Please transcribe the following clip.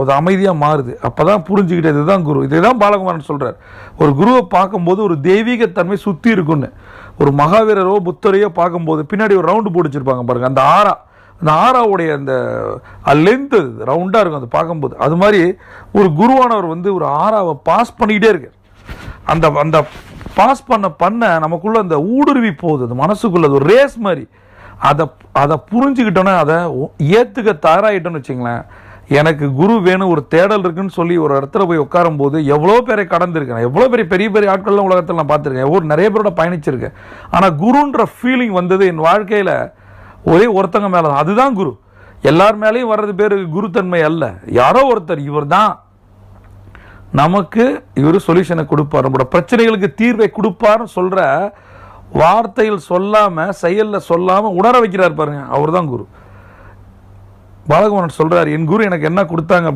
அது அமைதியாக மாறுது. அப்போ தான் புரிஞ்சுக்கிட்டு இதுதான் குரு. இதுதான் பாலகுமாரன் சொல்கிறார் ஒரு குருவை பார்க்கும்போது ஒரு தெய்வீகத்தன்மை சுற்றி இருக்குன்னு ஒரு மகாவீரரோ புத்தரையோ பார்க்கும்போது பின்னாடி ஒரு ரவுண்டு பிடிச்சிருப்பாங்க பாருங்கள் அந்த ஆறா. அந்த ஆறாவுடைய அந்த லென்த்து ரவுண்டாக இருக்கும் அது பார்க்கும்போது. அது மாதிரி ஒரு குருவானவர் வந்து ஒரு ஆறாவை பாஸ் பண்ணிக்கிட்டே இருக்கார். அந்த அந்த பாஸ் பண்ண பண்ண நமக்குள்ள அந்த ஊடுருவி போகுது. அது மனசுக்குள்ள அது ஒரு ரேஸ் மாதிரி. அதை அதை புரிஞ்சுக்கிட்டோன்னா அதை ஏற்றுக்க தயாராகிட்டோன்னு வச்சுங்களேன். எனக்கு குரு வேணும் ஒரு தேடல் இருக்குன்னு சொல்லி ஒரு இடத்துல போய் உட்காரும் போது எவ்வளோ பேரை கடந்திருக்கேன். எவ்வளோ பெரிய பெரிய பெரிய ஆட்கள்லாம் உலகத்தில் நான் பார்த்துருக்கேன். ஒரு நிறைய பேரோட பயணிச்சிருக்கேன். ஆனால் குருன்ற ஃபீலிங் வந்தது என் வாழ்க்கையில் ஒரே ஒருத்தங்க மேலே தான். அதுதான் குரு. எல்லார் மேலேயும் வர்றது பேர் குருத்தன்மை அல்ல. யாரோ ஒருத்தர் இவர் தான் நமக்கு இவர் சொல்யூஷனை கொடுப்பார். நம்மளோட பிரச்சனைகளுக்கு தீர்வை கொடுப்பார்னு சொல்கிற வார்த்தையில் சொல்லாமல் செயலில் சொல்லாமல் உணர வைக்கிறார் பாருங்க. அவர் தான் குரு. பாலகுமாரன் சொல்றாரு என் குரு எனக்கு என்ன கொடுத்தாங்க?